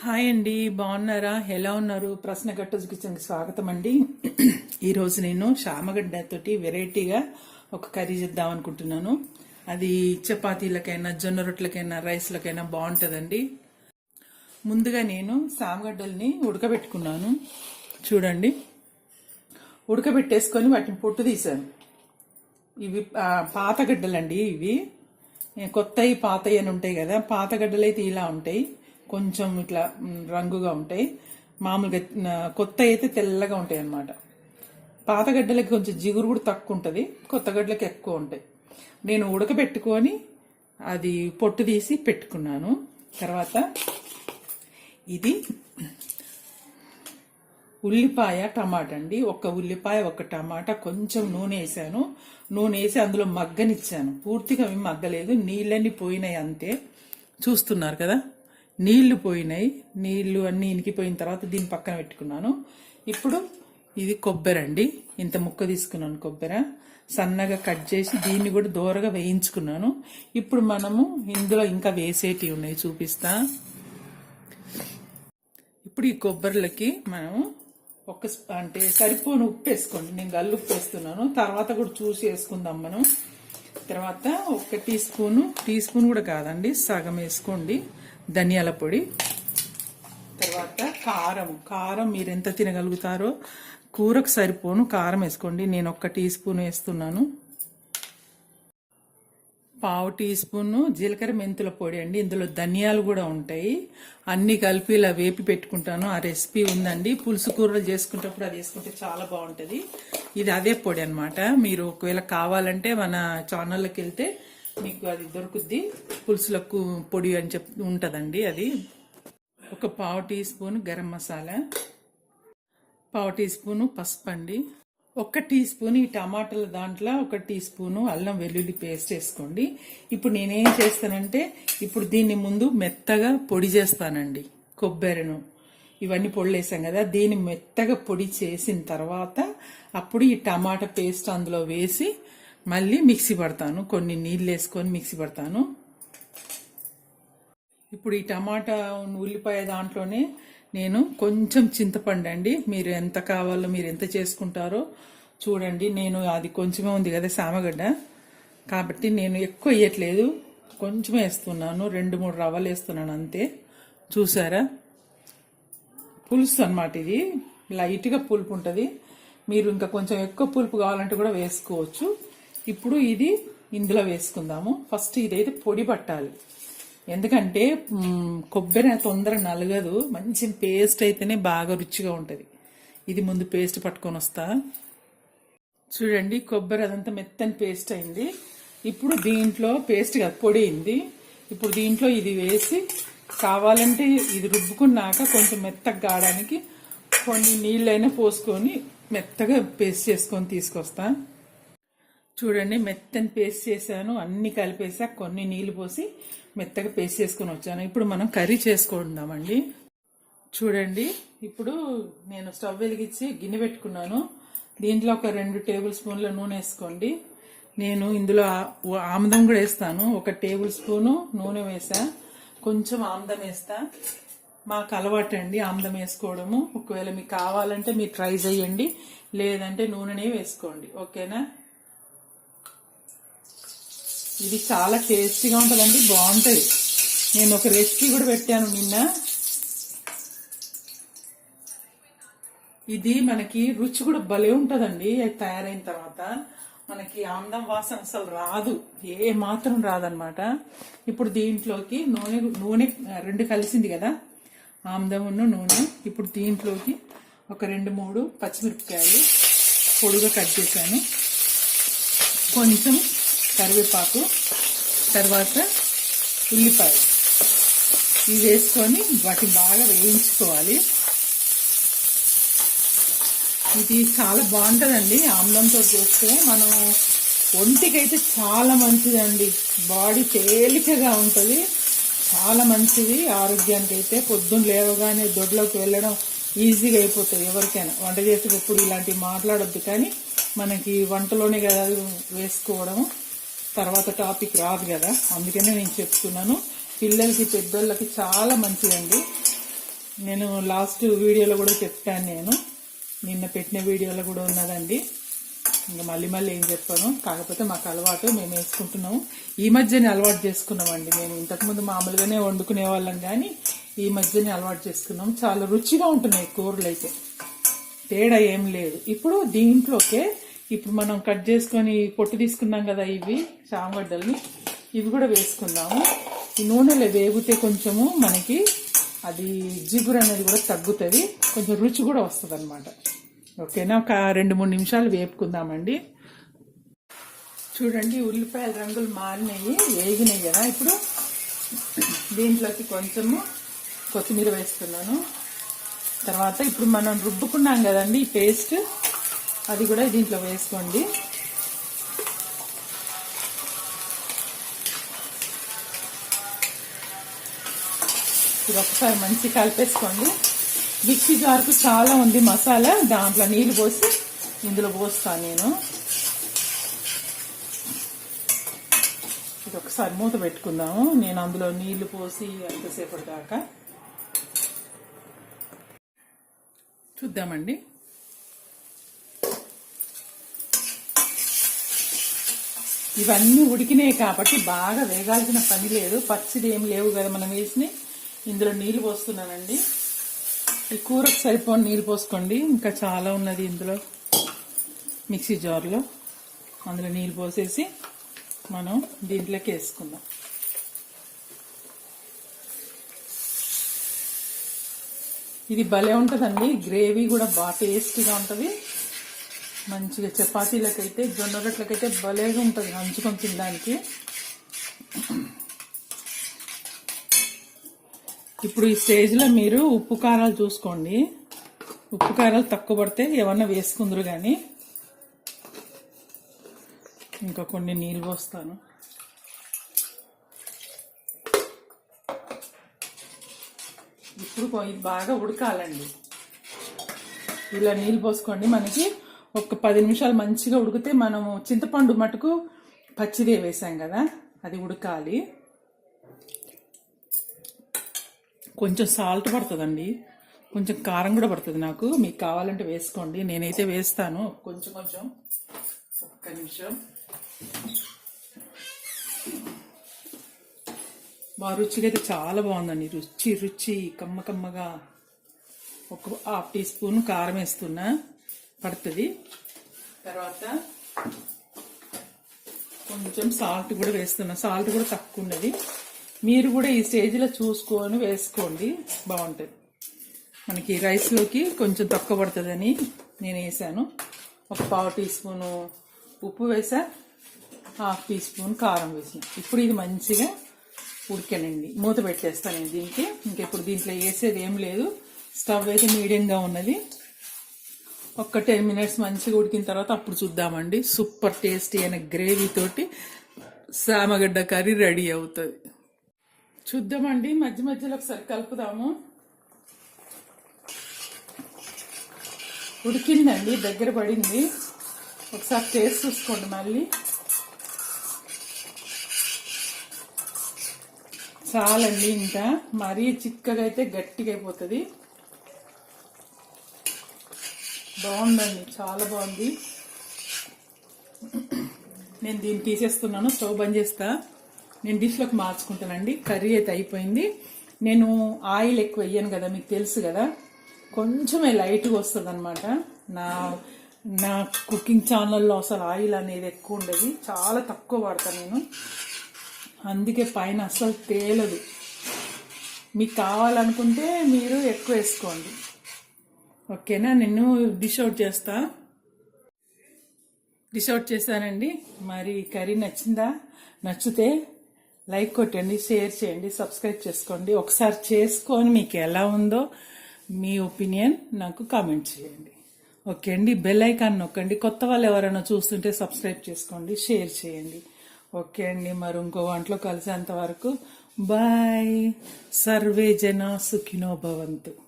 Hi అండి బాగున్నారా? ఎలా ఉన్నారు? ప్రశ్న గట్టు కిచెన్కి స్వాగతం అండి. ఈరోజు నేను శామగడ్డతోటి వెరైటీగా ఒక కర్రీ చేద్దాం అనుకుంటున్నాను. అది చపాతీలకైనా జొన్న రొట్టెలకైనా రైస్లకైనా బాగుంటుందండి. ముందుగా నేను శామగడ్డల్ని ఉడకబెట్టుకున్నాను. చూడండి. ఉడకబెట్టేసుకొని వాటిని పొట్టు తీసాను ఇవి పాతగడ్డలండి ఇవి. కొత్తవి పాతవి అని ఉంటాయి కదా పాతగడ్డలు అయితే ఇలా ఉంటాయి. కొంచెం ఇట్లా రంగుగా ఉంటాయి. మామూలుగా కొత్త అయితే తెల్లగా ఉంటాయి అన్నమాట. పాత గడ్డలకి కొంచెం జిగురు కూడా తక్కువ ఉంటుంది. కొత్త గడ్డలకి ఎక్కువ ఉంటాయి. నేను ఉడకబెట్టుకొని అది పొట్టు తీసి పెట్టుకున్నాను. తర్వాత ఇది ఉల్లిపాయ టమాటా అండి. ఒక ఉల్లిపాయ ఒక టమాటా కొంచెం నూనె వేసాను. నూనె వేసి అందులో మగ్గనిచ్చాను. పూర్తిగా అవి మగ్గలేదు. నీళ్ళన్నీ పోయినాయి అంతే. చూస్తున్నారు కదా? నీళ్ళు పోయినాయి. నీళ్ళు అన్నీ ఇనికిపోయిన తర్వాత దీన్ని పక్కన పెట్టుకున్నాను. ఇప్పుడు ఇది కొబ్బరి అండి. ఇంత ముక్క తీసుకున్నాను కొబ్బరి. సన్నగా కట్ చేసి దీన్ని కూడా దూరగా వేయించుకున్నాను. ఇప్పుడు మనము ఇందులో ఇంకా వేసేటివి ఉన్నాయి చూపిస్తా. ఇప్పుడు ఈ కొబ్బరిలకి మనం ఒక అంటే సరిపోని ఉప్పు వేసుకోండి. నేను గల్లు ఉప్పు వేస్తున్నాను. తర్వాత కూడా చూసి వేసుకుందాం మనం. తర్వాత ఒక టీ స్పూను టీ స్పూన్ కూడా కాదండి. సగం వేసుకోండి. ధనియాల పొడి తర్వాత కారం. కారం మీరు ఎంత తినగలుగుతారో కూరకు సరిపోను కారం వేసుకోండి. నేను ఒక్క టీ స్పూన్ వేస్తున్నాను. పావు టీ స్పూన్ జీలకర్ర మెంతుల పొడి అండి. ఇందులో ధనియాలు కూడా ఉంటాయి. అన్నీ కలిపి ఇలా వేపి పెట్టుకుంటాను. ఆ రెసిపీ ఉందండి. పులుసు కూరలు చేసుకునేటప్పుడు అది వేసుకుంటే చాలా బాగుంటుంది. ఇది అదే పొడి అనమాట మీరు ఒకవేళ కావాలంటే మన ఛానల్లోకి వెళ్తే మీకు అది దొరుకుద్ది. పులుసులకు పొడి అని చెప్ ఉంటుందండి అది. ఒక పావు టీ స్పూన్ గరం మసాలా. పావు టీ స్పూను పసుపు అండి. ఒక టీ స్పూన్ ఈ టమాటాల దాంట్లో ఒక టీ స్పూను అల్లం వెల్లుల్లి పేస్ట్ వేసుకోండి. ఇప్పుడు నేనేం చేస్తానంటే ఇప్పుడు దీన్ని ముందు మెత్తగా పొడి చేస్తానండి కొబ్బరిను. ఇవన్నీ పొడులు వేసాం కదా దీన్ని మెత్తగా పొడి చేసిన తర్వాత అప్పుడు ఈ టమాటా పేస్ట్ అందులో వేసి మళ్ళీ మిక్సీ పడతాను. కొన్ని నీళ్ళు వేసుకొని మిక్సీ పడతాను. ఇప్పుడు ఈ టమాటా ఉల్లిపాయ దాంట్లోనే నేను కొంచెం చింతపండు అండి. మీరు ఎంత కావాలో మీరు ఎంత చేసుకుంటారో చూడండి. నేను అది కొంచెమే ఉంది కదా సామగడ్డ. కాబట్టి నేను ఎక్కువ వేయట్లేదు. కొంచెం వేస్తున్నాను. రెండు మూడు రవ్వలు వేస్తున్నాను అంతే. చూసారా? పులుసు అనమాట ఇది. లైట్గా పులుపు ఉంటుంది. మీరు ఇంకా కొంచెం ఎక్కువ పులుపు కావాలంటే కూడా వేసుకోవచ్చు. ఇప్పుడు ఇది ఇందులో వేసుకుందాము. ఫస్ట్ ఇదైతే పొడి పట్టాలి ఎందుకంటే కొబ్బరి తొందర నలగదు. మంచి పేస్ట్ అయితేనే బాగా రుచిగా ఉంటుంది. ఇది ముందు పేస్ట్ పట్టుకొని వస్తా. చూడండి కొబ్బరి అదంతా మెత్తని పేస్ట్ అయింది. ఇప్పుడు దీంట్లో పేస్ట్ కాదు పొడి అయింది. ఇప్పుడు దీంట్లో ఇది వేసి కావాలంటే ఇది రుబ్బుకున్నాక కొంచెం మెత్తగా కావడానికి కొన్ని నీళ్ళైనా పోసుకొని మెత్తగా పేస్ట్ చేసుకొని తీసుకొస్తాను చూడండి మెత్తని పేస్ట్ చేశాను. అన్ని కలిపేసా కొన్ని నీళ్ళు పోసి మెత్తగా పేస్ట్ చేసుకొని వచ్చాను. ఇప్పుడు మనం కర్రీ చేసుకుందామండి. చూడండి ఇప్పుడు నేను స్టవ్ వెలిగించి గిన్నె పెట్టుకున్నాను. దీంట్లో ఒక రెండు టేబుల్ స్పూన్ల నూనె వేసుకోండి. నేను ఇందులో ఆముదం కూడా వేస్తాను. ఒక టేబుల్ స్పూను నూనె వేసా. కొంచెం ఆముదం వేస్తా. మాకు అలవాటు అండి ఆముదం వేసుకోవడము. ఒకవేళ మీకు కావాలంటే మీరు ట్రై చేయండి. లేదంటే నూనెనే వేసుకోండి. ఓకేనా? ఇది చాలా టేస్టీగా ఉంటుందండి బాగుంటుంది. నేను ఒక రెసిపీ కూడా పెట్టాను నిన్న. ఇది మనకి రుచి కూడా భలే ఉంటుందండి అది తయారైన తర్వాత. మనకి ఆందం వాసన అసలు రాదు ఏ మాత్రం రాదనమాట ఇప్పుడు దీంట్లోకి నూనె నూనె రెండు కలిసింది కదా ఆమ్దమును నూనె. ఇప్పుడు దీంట్లోకి ఒక రెండు మూడు పచ్చిమిరపకాయలు పొడుగా కట్ చేశాను. కొంచెం కరివేపాకు తర్వాత ఉల్లిపాయ ఇవి వేసుకొని వాటిని బాగా వేయించుకోవాలి. ఇది చాలా బాగుంటుందండి ఆమ్లంతో చేస్తే. మనం ఒంటికైతే చాలా మంచిదండి. బాడీ తేలికగా ఉంటుంది. చాలా మంచిది. ఆరోగ్యానికి అయితే పొద్దున్న లేవగానే దొడ్లోకి వెళ్ళడం ఈజీగా అయిపోతుంది ఎవరికైనా. వంట చేసేటప్పుడు ఇలాంటివి మాట్లాడొద్దు కానీ మనకి వంటలోనే కదా వేసుకోవడం తర్వాత టాపిక్ రాదు కదా. అందుకనే నేను చెప్తున్నాను. పిల్లలకి పెద్దోళ్ళకి చాలా మంచిదండి. నేను లాస్ట్ వీడియోలో కూడా చెప్పాను నేను. నిన్న పెట్టిన వీడియోలో కూడా ఉన్నదండి. ఇంకా మళ్ళీ మళ్ళీ ఏం చెప్పాను. కాకపోతే మాకు అలవాటు మేము వేసుకుంటున్నాము. ఈ మధ్యనే అలవాటు చేసుకున్నామండి మేము. ఇంతకుముందు మామూలుగానే వండుకునే వాళ్ళం కానీ ఈ మధ్యనే అలవాటు చేసుకున్నాం చాలా రుచిగా ఉంటున్నాయి కూరలు అయితే. తేడా ఏం లేదు. ఇప్పుడు దీంట్లోకే ఇప్పుడు మనం కట్ చేసుకొని పొట్టు తీసుకున్నాం కదా ఇవి చామగడ్డల్ని. ఇవి కూడా వేసుకుందాము. ఈ నూనెలో వేగితే కొంచెము మనకి అది జిగురు అనేది కూడా తగ్గుతుంది. కొంచెం రుచి కూడా వస్తుంది అనమాట ఓకేనా? ఒక రెండు మూడు నిమిషాలు వేపుకుందామండి. చూడండి ఉల్లిపాయల రంగులు మారినాయి. వేగినాయి కదా ఇప్పుడు. దీంట్లోకి కొంచెము కొత్తిమీర వేస్తున్నాను. తర్వాత ఇప్పుడు మనం రుబ్బుకున్నాం కదండి ఈ పేస్ట్. అది కూడా దీంట్లో వేసుకోండి. ఇది ఒకసారి మంచి కలిపేసుకోండి. మిక్సీ జార్కు చాలా ఉంది మసాలా దాంట్లో నీళ్ళు పోసి ఇందులో పోస్తాను నేను. ఇది ఒకసారి మూత పెట్టుకుందాము. నేను అందులో నీళ్ళు పోసి ఎంతసేపటి దాకా చూద్దామండి. ఇవన్నీ ఉడికినాయి కాబట్టి బాగా వేగాల్సిన పని లేదు. పచ్చిది ఏం లేవు కదా మనం వేసి ఇందులో నీళ్ళు పోస్తున్నానండి. ఈ కూరకు సరిపోని నీళ్ళు పోసుకోండి. ఇంకా చాలా ఉన్నది ఇందులో. మిక్సీ జార్లో అందులో నీళ్ళు పోసేసి మనం దీంట్లోకి వేసుకుందాం. ఇది భలే ఉంటుందండి. గ్రేవీ కూడా బాగా టేస్టీగా ఉంటుంది. మంచిగా చపాతీలకైతే జొన్న రొట్లకైతే భలేగా ఉంటుంది నంచుకొని తినడానికి. ఇప్పుడు ఈ స్టేజ్లో మీరు ఉప్పు కారాలు చూసుకోండి. ఉప్పు కారాలు తక్కువ పడితే ఏమన్నా వేసుకుందరు కానీ ఇంకా కొన్ని నీళ్ళు పోస్తాను. ఇప్పుడు బాగా ఉడకాలండి. ఇలా నీళ్ళు పోసుకోండి మనకి. ఒక పది నిమిషాలు మంచిగా ఉడికితే మనము చింతపండు మటుకు పచ్చిదే వేసాం కదా అది ఉడకాలి. కొంచెం సాల్ట్ పడుతుందండి. కొంచెం కారం కూడా పడుతుంది నాకు. మీకు కావాలంటే వేసుకోండి. నేనైతే వేస్తాను. కొంచెం కొంచెం ఒక్క నిమిషం. మా రుచిగా అయితే చాలా బాగుందండి. రుచి రుచి కమ్మ కమ్మగా. ఒక హాఫ్ టీ స్పూన్ కారం వేస్తున్నా. పడుతుంది. తర్వాత కొంచెం సాల్ట్ కూడా వేస్తున్నా. సాల్ట్ కూడా తక్కువ ఉన్నది. మీరు కూడా ఈ స్టేజ్లో చూసుకొని వేసుకోండి. బాగుంటుంది. మనకి రైస్లోకి కొంచెం తక్కువ పడుతుందని నేను వేసాను. ఒక పావు టీ స్పూను ఉప్పు వేసా హాఫ్ టీ స్పూన్ కారం వేసాను. ఇప్పుడు ఇది మంచిగా ఉడికానండి. మూత పెట్టేస్తాను నేను దీనికి. ఇంకెప్పుడు దీంట్లో వేసేది ఏం లేదు. స్టవ్ అయితే మీడియంగా ఉన్నది. ఒక్క టెన్ మినిట్స్ మంచిగా ఉడికిన తర్వాత అప్పుడు చూద్దామండి. సూపర్ టేస్టీ అయిన గ్రేవీతోటి సామగడ్డ కర్రీ రెడీ అవుతుంది. చూద్దామండి. మధ్య మధ్యలో ఒకసారి కలుపుదాము. ఉడికిందండి దగ్గర పడింది. ఒకసారి టేస్ట్ చూసుకోండి మళ్ళీ. చాలండి ఇంకా మరీ చిక్కగా అయితే గట్టిగా అయిపోతుంది. బాగుందండి చాలా బాగుంది. నేను దీన్ని తీసేస్తున్నాను స్టవ్ బంద్ చేస్తా. నేను డిష్లోకి మార్చుకుంటానండి కర్రీ అయితే అయిపోయింది. నేను ఆయిల్ ఎక్కువ వేయను కదా మీకు తెలుసు కదా. కొంచెమే లైట్గా వస్తుంది అనమాట నా నా కుకింగ్ ఛానల్లో అసలు ఆయిల్ అనేది ఎక్కువ ఉండదు. చాలా తక్కువ వాడతాను నేను. అందుకే పైన అస్సలు తేలదు. మీకు కావాలనుకుంటే మీరు ఎక్కువ వేసుకోండి. ఓకేనా నేను డిషౌట్ చేస్తా. డిషౌట్ చేశానండి. మరి కర్రీ నచ్చిందా? నచ్చితే లైక్ కొట్టండి షేర్ చేయండి సబ్స్క్రైబ్ చేసుకోండి. ఒకసారి చేసుకొని మీకు ఎలా ఉందో మీ ఒపీనియన్ నాకు కామెంట్ చేయండి. ఓకే అండి బెల్ ఐకాన్ నొక్కండి. కొత్త వాళ్ళు ఎవరైనా చూస్తుంటే సబ్స్క్రైబ్ చేసుకోండి షేర్ చేయండి. ఓకే అండి మరి ఇంకో వంటలో కలిసేంత వరకు. బాయ్. సర్వే జన సుఖినో భవంతు.